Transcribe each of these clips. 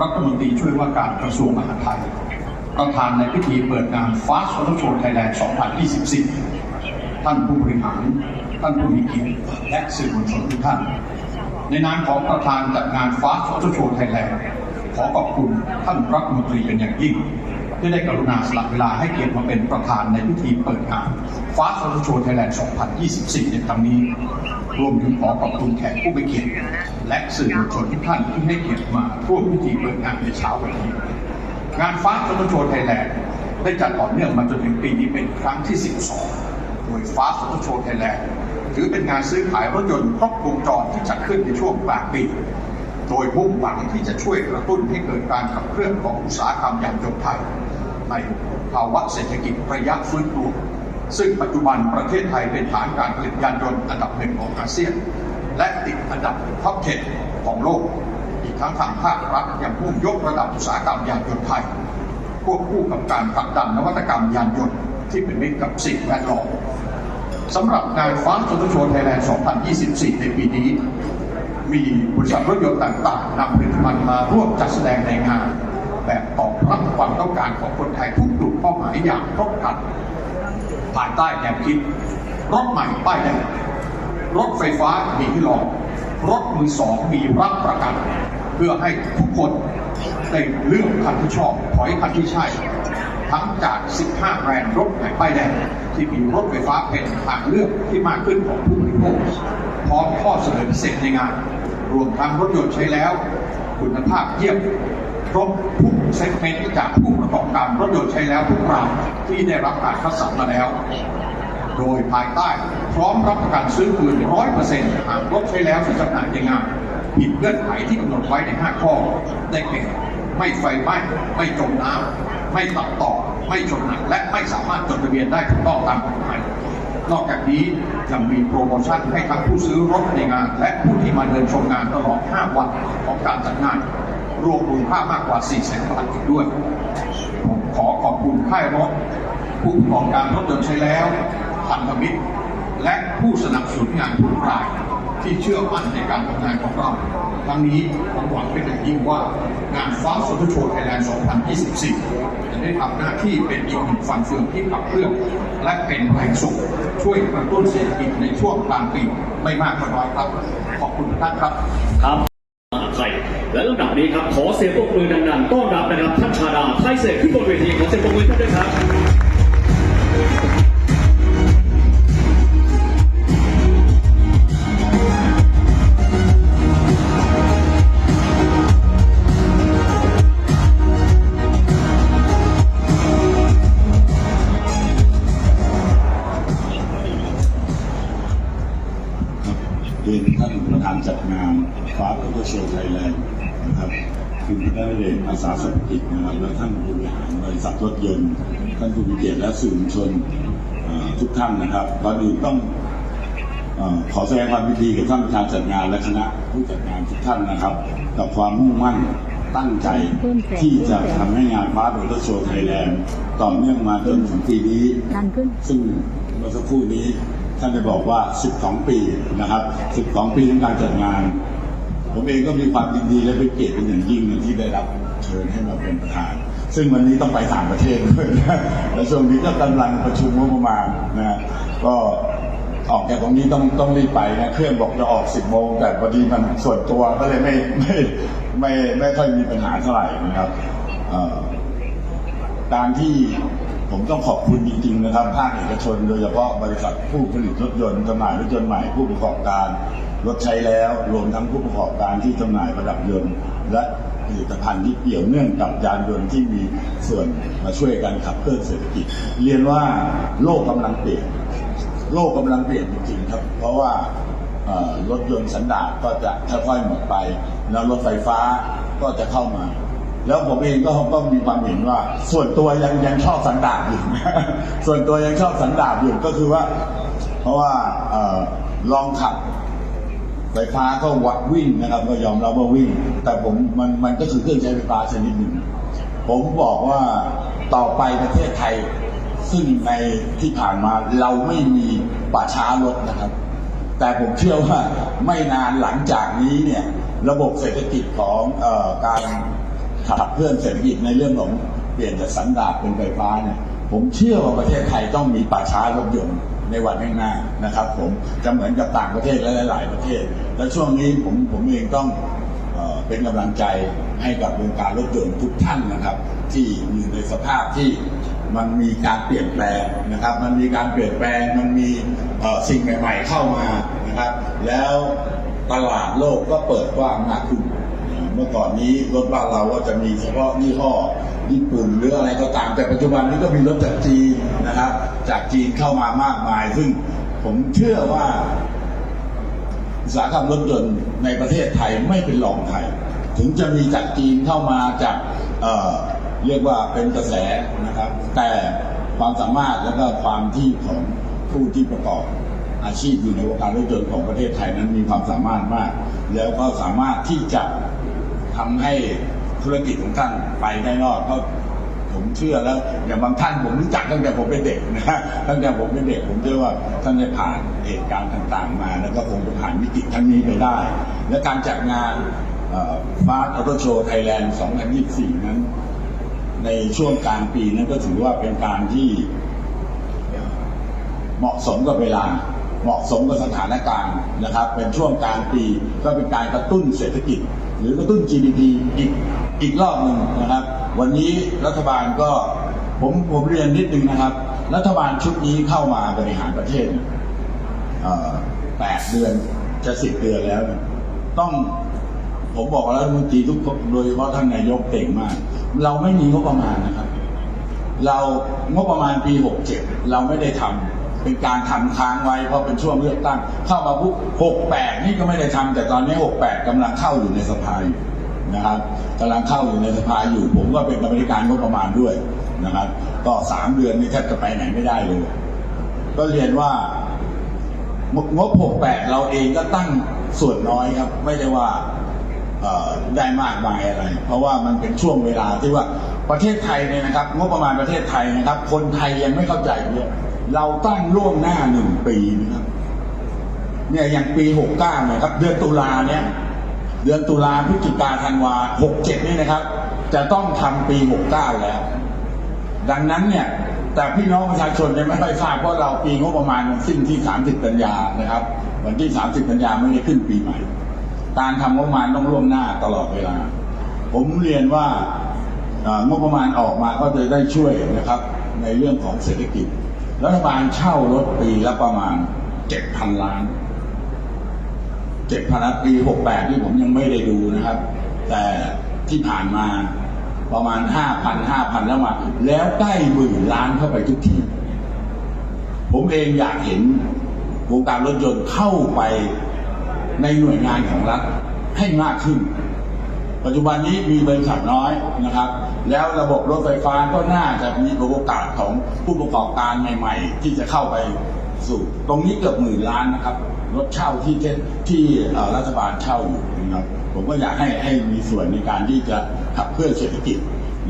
รัฐมนตรีช่วยว่าการกระทรวงมหาดไทย ประธานในพิธีเปิดงานฟาสโซโชว์ไทยแลนด์2024 ท่านผู้บริหาร ท่านผู้มีเกียรติและสื่อมวลชนทุกท่าน ในนามของประธานจัดงานฟาสโซโชว์ไทยแลนด์ขอขอบคุณท่านรัฐมนตรีเป็นอย่างยิ่ง ที่ได้กรุณาสละเวลาให้เกียรติมาเป็นประธานในพิธีเปิดงาน Fast Photo Show Thailand 2024 ในครั้งนี้ รวมถึงขอขอบคุณแขกผู้มีเกียรติและสื่อมวลชนทุกท่านที่ให้เกียรติมาร่วมพิธีเปิดงานในเช้าวันนี้ งานฟ้าฟอโตโชว์ไทยแลนด์ได้จัดต่อเนื่องมาจนถึงปีนี้เป็นครั้งที่ 12 โดยฟ้าฟอโตโชว์ไทยแลนด์ถือเป็นงานซื้อขายรถยนต์ครบวงจรที่จัดขึ้นในช่วงกลางปีโดยมุ่งหวังที่จะช่วยกระตุ้นให้เกิดการขับเคลื่อนของอุตสาหกรรมยานยนต์ไทย ในภาวะเศรษฐกิจระยะฟื้นตัวซึ่งปัจจุบันประเทศไทยเป็นฐานการผลิตยานยนต์อันดับหนึ่งของอาเซียน และติดอันดับท็อป10ของโลก อีกทั้งทางภาครัฐยังพุ่งยกระดับอุตสาหกรรมยานยนต์ไทยควบคู่กับการผลักดันนวัตกรรมยานยนต์ที่เป็นมิตรกับสิ่งแวดล้อมสำหรับงานฟ้าฟอโตโชว์ไทยแลนด์ 2024 ในปีนี้ มีบริษัทรถยนต์ต่างๆนำผลิตภัณฑ์มาร่วมจัดแสดงในงานแบบตอ ต้องการของคนไทยทุกกลุ่มเป้าหมายอย่างครบครันภายใต้แนวคิด รถใหม่ป้ายแดงรถไฟฟ้ามีที่รอง รถมือสองมีรับประกัน เพื่อให้ทุกคนได้เลือกคันที่ชอบถอยคันที่ใช่ ทั้งจาก 15 แบรนด์รถใหม่ป้ายแดงที่มีรถไฟฟ้าเป็นทางเลือกที่มากขึ้นของผู้บริโภคพร้อมข้อเสนอพิเศษในงาน รวมทั้งรถยนต์ใช้แล้ว คุณภาพเยี่ยมครบทุกเซกเมนต์จากผู้ประกอบการรถยนต์ใช้แล้วทุกรายที่ได้รับการคัดสรรมาแล้ว โดยภายใต้พร้อมรับประกันซื้อคืนร้อยเปอร์เซ็นต์หากรถใช้แล้วที่จำหน่ายในงานผิดเงื่อนไขที่กำหนดไว้ใน 5 ข้อ ได้แก่ไม่ไฟไหม้ไม่จมน้ำไม่ตัดต่อ ไม่ชนหนักและไม่สามารถจดทะเบียนได้ถูกต้องตามกฎหมาย นอกจากนี้ยังมีโปรโมชั่นให้ทั้งผู้ซื้อรถในงาน และผู้ที่มาเดินชมงานตลอด 5 วันของการจัดงาน รวมมูลค่ามากกว่า 4 0 0 0 0 0บาทอีกด้วย ผมขอขอบคุณค่ายรถ ผู้ประกอบการรถยนต์ใช้แล้วพันธมิตร และผู้สนับสนุนงานทุกรายที่เชื่อมั่นในการทำงานของเรา ทั้งนี้ผมหวังเป็นอย่างยิ่งว่างานฟ้าสุทโชว์ไทยแลนด์ 2024 ได้ทำหน้าที่เป็นอีกหนึ่งฟันเฟืองที่ขับเคลื่อนและเป็นแรงส่งช่วยกระตุ้นเศรษฐกิจในช่วงกลางปีไม่มากก็น้อยครับ ขอบคุณท่านครับครับไทยและลำดับนี้ครับขอเสียงปรบมือดังๆต้อนรับนะครับท่านชาดาไทยเสรษฐ์ขึ้นบนเวทีขอเสียงปรบมือท่านด้วยครับ รียนท่านประธานจัดงานฟ้าโตโชว์ไทยแลนด์นะครับคุณพระเดชอาสาสมัครนะครับและท่านผู้บริหารบริษัทรถยนต์ ท่านผู้มีเกียรติและสื่อมวลชนทุกท่านนะครับก่อนอื่นต้องอขอแสดงความยินดีกับท่านประธานจัดงานและคณะผู้จัดงานทุกท่านนะครับ กับความมุ่งมั่นตั้งใจที่จะทำให้งานฟ้าโตโชว์ไทยแลนด์ต่อเนื่องมาจนถึงปีนี้ดันขึ้นซึ่งเมื่อสักครู่นี้ ท่านได้บอกว่า 12 ปีนะครับ 12 ปีในการจัดงาน ผมเองก็มีความยินดีและเป็นเกียรติเป็นอย่างยิ่งที่ได้รับเชิญให้มาเป็นประธาน ซึ่งวันนี้ต้องไปต่างประเทศด้วยนะและช่วงนี้ก็กำลังประชุมงบประมาณนะก็ออกจากตรงนี้ต้องต้องรีบไปนะเครื่องบอกจะออก 10 โมง แต่พอดีมันส่วนตัวก็เลยไม่ไม่ไม่ไม่ค่อยมีปัญหาเท่าไหร่นะครับการที่ ผมต้องขอบคุณจริงๆนะครับภาคเอกชน โดยเฉพาะบริษัทผู้ผลิตรถยนต์จำหน่ายรถยนต์ใหม่ผู้ประกอบการรถใช้แล้วรวมทั้งผู้ประกอบการที่จำหน่ายประดับยนต์ และผลิตภัณฑ์ที่เกี่ยวเนื่องกับยานยนต์ที่มีส่วนมาช่วยกันขับเคลื่อนเศรษฐกิจ เรียนว่าโลกกำลังเปลี่ยน โลกกำลังเปลี่ยนจริงๆครับ เพราะว่ารถยนต์สันดาปก็จะค่อยๆหมดไป แล้วรถไฟฟ้าก็จะเข้ามา แล้วผมเองก็ก็มีความเห็นว่า ส่วนตัวยังยังชอบสันดาปอยู่ ส่วนตัวยังชอบสันดาปอยู่ก็คือว่า เพราะว่าอลองขับไฟฟ้าก็วัดวิ่งนะครับ ก็ยอมรับว่าวิ่ง แต่ผมมันมันก็คือเครื่องใช้ไฟฟ้าชนิดหนึ่ง ผมบอกว่าต่อไปประเทศไทย ซึ่งในที่ผ่านมาเราไม่มีป่าช้ารถนะครับ แต่ผมเชื่อว่าไม่นานหลังจากนี้เนี่ย ระบบเศรษฐกิจของออการ ขับเคลื่อนเศรษฐกิจในเรื่องของเปลี่ยนจากสันดาปเป็นไฟฟ้าเนี่ยผมเชื่อว่าประเทศไทยต้องมีป่าช้ารถยนต์ในวันข้างหน้านะครับผมจะเหมือนกับต่างประเทศและหลาย ๆ ประเทศ และช่วงนี้ผมผมเองต้องเออเป็นกำลังใจให้กับวงการรถยนต์ทุกท่านนะครับ ที่อยู่ในสภาพที่มันมีการเปลี่ยนแปลงนะครับ มันมีการเปลี่ยนแปลงมันมีสิ่งใหม่ ๆ เข้ามานะครับ แล้วตลาดโลกก็เปิดกว้างมากขึ้น เมื่อก่อนนี้รถบ้านเราก็จะมีเฉพาะยี่ห้อญี่ปุ่นหรืออะไรก็ตาม แต่ปัจจุบันนี้ก็มีรถจากจีนนะครับ จากจีนเข้ามามากมาย ซึ่งผมเชื่อว่าอุตสาหกรรมรถยนต์ในประเทศไทยไม่เป็นรองใครถึงจะมีจากจีนเข้ามาจากเเรียกว่าเป็นกระแสนะครับ แต่ความสามารถและก็ความที่ของผู้ที่ประกอบอาชีพอยู่ในวงการรถยนต์ของประเทศไทยนั้นมีความสามารถมาก แล้วก็สามารถที่จะ ทำให้ธุรกิจของท่านไปได้รอดเพราะผมเชื่อแล้ว อย่างบางท่านผมรู้จักตั้งแต่ผมเป็นเด็กนะฮะตั้งแต่ผมเป็นเด็กผมเชื่อว่าท่านได้ผ่านเหตุการณ์ต่างๆ มาแล้วก็คงจะผ่านวิกฤตทั้งนี้ไปได้ และการจัดงานฟาสต์ออโตโชว์ไทยแลนด์ 2024 นั้น ในช่วงกลางปีนั้นก็ถือว่าเป็นการที่เหมาะสมกับเวลาเหมาะสมกับสถานการณ์นะครับ เป็นช่วงกลางปีก็เป็นการกระตุ้นเศรษฐกิจ หรือกระตุ้น GDP อีกอีกรอบหนึ่งนะครับ วันนี้รัฐบาลก็ผมผมเรียนนิดนึงนะครับ รัฐบาลชุดนี้เข้ามาบริหารประเทศแปดเดือนจะสิบเดือนแล้ว ต้องผมบอกแล้วมนตรีทุกคนโดยเฉพาะท่านนายกเก่งมาก เราไม่มีงบประมาณนะครับ เรางบประมาณปี67เราไม่ได้ทำ เป็นการทำค้างไว้เพราะเป็นช่วงเลือกตั้ง เข้ามาปุ๊บ68นี่ก็ไม่ได้ทำแต่ตอนนี้68กำลังเข้าอยู่ในสภาอยู่นะครับกำลังเข้าอยู่ในสภาอยู่ ผมก็เป็นกรรมการงบประมาณด้วยนะครับก็สามเดือนนี่แทบจะไปไหนไม่ได้เลย ก็เรียนว่างบ 68 เราเองก็ตั้งส่วนน้อยครับ ไม่ได้ว่า ได้มากมายอะไร เพราะว่ามันเป็นช่วงเวลาที่ว่าประเทศไทยเนี่ยนะครับงบประมาณประเทศไทยนะครับ คนไทยยังไม่เข้าใจเยอะเราตั้งล่วงหน้าหนึ่งปีนะครับเนี่ยอย่างปี69เนี่ยครับ เดือนตุลาเนี่ย เดือนตุลาพฤศจิกาธันวา67นี่นะครับ จะต้องทำปี69แล้ว ดังนั้นเนี่ยแต่พี่น้องประชาชนยังไม่ค่อยทราบเพราะเราปีงบประมาณมันสิ้นที่ 30 กันยานะครับ วันที่ 30 กันยาไม่ได้ขึ้นปีใหม่ การทำงบประมาณต้องล่วงหน้าตลอดเวลา ผมเรียนว่างบประมาณออกมาก็จะได้ช่วยนะครับในเรื่องของเศรษฐกิจ รัฐบาลเช่ารถปีละประมาณ7,000ล้านเจ็ดพันปีหกแปดที่ผมยังไม่ได้ดูนะครับ แต่ที่ผ่านมาประมาณห้าพันห้าพันแล้วมาแล้วใกล้หมื่นล้านเข้าไปทุกที ผมเองอยากเห็นวงการรถยนต์เข้าไป ในหน่วยงานของรัฐให้มากขึ้น ปัจจุบันนี้มีบริษัทน้อยนะครับ แล้วระบบรถไฟฟ้าก็น่าจะมีโอกาสของผู้ประกอบการใหม่ ๆ ที่จะเข้าไปสู่ ตรงนี้เกือบหมื่นล้านนะครับ รถเช่าที่เทที่รัฐบาลเช่าอยู่นะครับผมก็อยากให้ให้มีส่วนในการที่จะขับเคลื่อนเศรษฐกิจ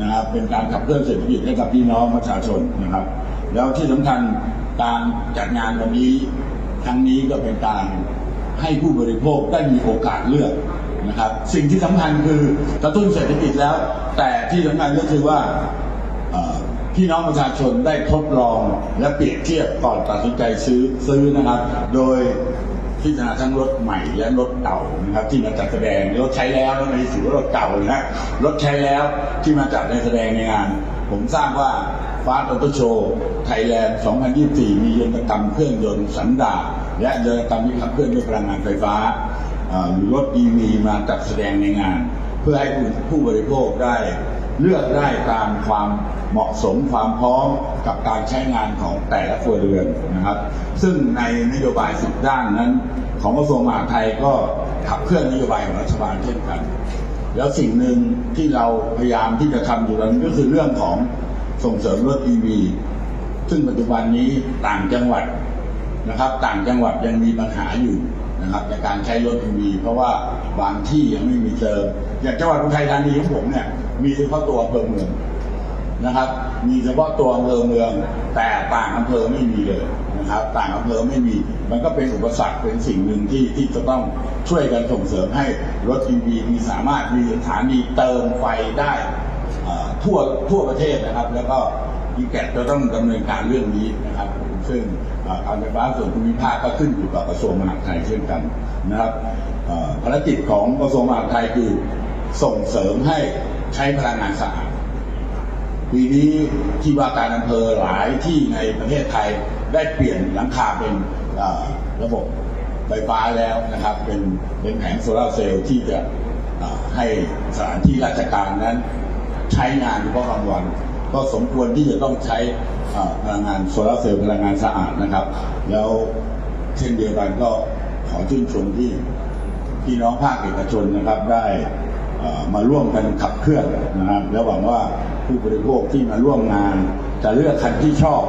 นะครับเป็นการขับเคลื่อนเศรษฐกิจให้กับพี่น้องประชาชนนะครับ แล้วที่สำคัญการจัดงานวันนี้ครั้งนี้ก็เป็นการ ให้ผู้บริโภคได้มีโอกาสเลือกนะครับ สิ่งที่สำคัญคือกระตุ้นเศรษฐกิจแล้ว แต่ที่สำคัญก็คือว่าพี่น้องประชาชนได้ทดลองและเปรียบเทียบก่อนตัดสินใจซื้อซื้อนะครับ โดยพิจารณาทั้งรถใหม่และรถเก่านะครับ ที่มาจัดแสดงรถใช้แล้วแล้วไม่ได้ถือว่ารถเก่านะฮะรถใช้แล้วที่มาจัดในแสดงในงาน ผมทราบว่าฟาสต์ออโตโชว์ไทยแลนด์ 2024 มียนตกรรมเครื่องยนต์สันดาป และยนตกรรมที่ขับเคลื่อนด้วยพลังงานไฟฟ้ารือรถ EV มาจัดแสดงในงาน เพื่อให้ผู้ผู้บริโภคได้เลือกได้ตามความเหมาะสมความพร้อมกับการใช้งานของแต่ละครัวเรือนนะครับ ซึ่งในนโยบายสิบด้านนั้น ของกระทรวงมหาดไทยก็ขับเคลื่อนนโยบายของรัฐบาลเช่นกัน แล้วสิ่งหนึ่งที่เราพยายามที่จะทำอยู่นั้นก็คือเรื่องของส่งเสริมรถ EV ซึ่งปัจจุบันนี้ต่างจังหวัด นะครับ ต่างจังหวัดยังมีปัญหาอยู่นะครับในการใช้รถ EV เพราะว่าบางที่ยังไม่มีเติมอย่างจังหวัดอุทัยธานีของผมเนี่ยมีเฉพาะตัวอำเภอเมืองนะครับ มีเฉพาะตัวอำเภอเมือง แต่ต่างอำเภอไม่มีเลยนะครับ ต่างอำเภอไม่มี มันก็เป็นอุปสรรคเป็นสิ่งหนึ่งที่ที่จะต้องช่วยกันส่งเสริมให้รถ EV มีสามารถมีสถานีเติมไฟได้ทั่วทั่วประเทศนะครับ แล้วก็อีแกจะต้องดำเนินการเรื่องนี้นะครับ ซึ่ง การไฟฟ้าส่วนภูมิภาคก็ขึ้นอยู่กับกระทรวงมหาดไทยเช่นกันนะครับภารกิจของกระทรวงมหาดไทยคือส่งเสริมให้ใช้พลังงานสะอาดปีนี้ที่ว่าการอำเภอหลายที่ในประเทศไทยได้เปลี่ยนหลังคาเป็นระบบไฟฟ้าแล้วนะครับ เป็นเป็นแผงโซลาร์เซลล์ที่จะให้สถานที่ราชการนั้นใช้งานเฉพาะกลางวัน ก็สมควรที่จะต้องใช้พลังงานโซลาร์เซลล์พลังงานสะอาดนะครับ แล้วเช่นเดียวกันก็ขอชื่นชมที่พี่น้องภาคเอกชนนะครับได้มาร่วมกันขับเคลื่อนนะครับแล้วหวังว่าผู้บริโภคที่มาร่วมงาน จะเลือกคันที่ชอบ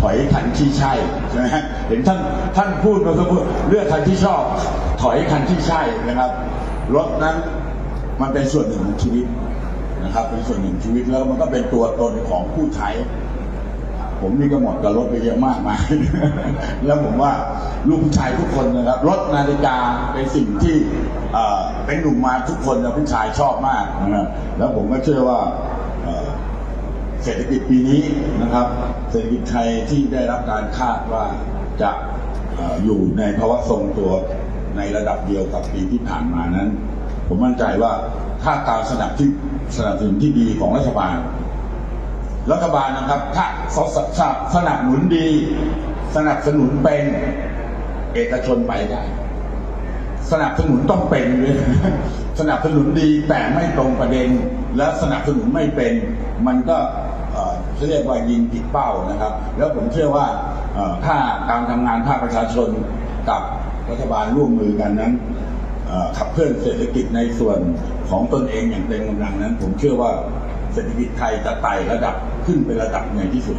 ถอยคันที่ใช่ใช่ไหมเห็นท่านท่านพูดมาสักครู่เลือกคันที่ชอบ ถอยคันที่ใช่นะครับรถนั้นมันเป็นส่วนหนึ่งของชีวิต นะครับ เป็นส่วนหนึ่งชีวิตแล้วมันก็เป็นตัวตนของผู้ใช้ ผมนี่ก็หมดกับรถไปเยอะมากมาย แล้วผมว่าลูกผู้ชายทุกคนนะครับ รถนาฬิกาเป็นสิ่งที่เป็นหนุ่มมาทุกคนนะผู้ชายชอบมากนะครับแล้วผมก็เชื่อว่าเศรษฐกิจปีนี้นะครับ เศรษฐกิจไทยที่ได้รับการคาดว่าจะเอ่ออยู่ในภาวะทรงตัวในระดับเดียวกับปีที่ผ่านมานั้น ผมมั่นใจว่าถ้าการสนับที่ สนับสนุนที่ดีของรัฐบาล รัฐบาลนะครับ ถ้าสสสสนับสนุนดี สนับสนุนเป็นเอกชนไปได้สนับสนุนต้องเป็นเลยสนับสนุนดีแต่ไม่ตรงประเด็น และสนับสนุนไม่เป็น มันก็เขาเรียกว่ายิงผิดเป้านะครับ แล้วผมเชื่อว่าถ้าการทำงานภาคประชาชนกับรัฐบาลร่วมมือกันนั้น ขับเคลื่อนเศรษฐกิจในส่วนของตนเองอย่างเต็มกำลังนั้น ผมเชื่อว่าเศรษฐกิจไทยจะไต่ระดับขึ้นเป็นระดับในที่สุด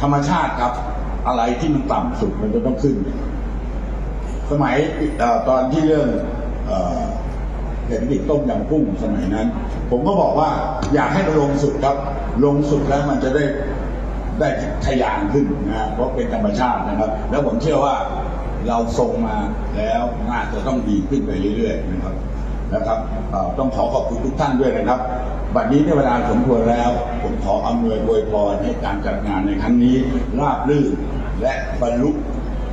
ธรรมชาติครับ อะไรที่มันต่ำสุดมันจะต้องขึ้น สมัยอตอนที่เรื่องเอ่อเศรษฐกิจต้มยำกุ้งสมัยนั้น ผมก็บอกว่าอยากให้มันลงสุดครับ ลงสุดแล้วมันจะได้ได้ทะยานขึ้นนะเพราะเป็นธรรมชาตินะครับ แล้วผมเชื่อว่า เราทรงมาแล้วน่าจะต้องดีขึ้นไปเรื่อยๆนะครับนะครับต้องขอขอบคุณทุกท่านด้วยนะครับ บัดนี้ในเวลาสมควรแล้ว ผมขออำนวยอวยพรให้การจัดงานในครั้งนี้ราบรื่นและบรรลุ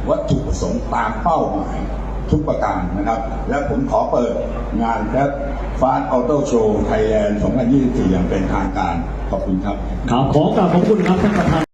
วัตถุประสงค์ตามเป้าหมายทุกประการนะครับ และผมขอเปิดงานแคทฟาสออโต้โชว์ไทยแลนด์ 2024 อย่างเป็นทางการ ขอบคุณครับ ครับ ขอกราบขอบคุณครับท่านประธาน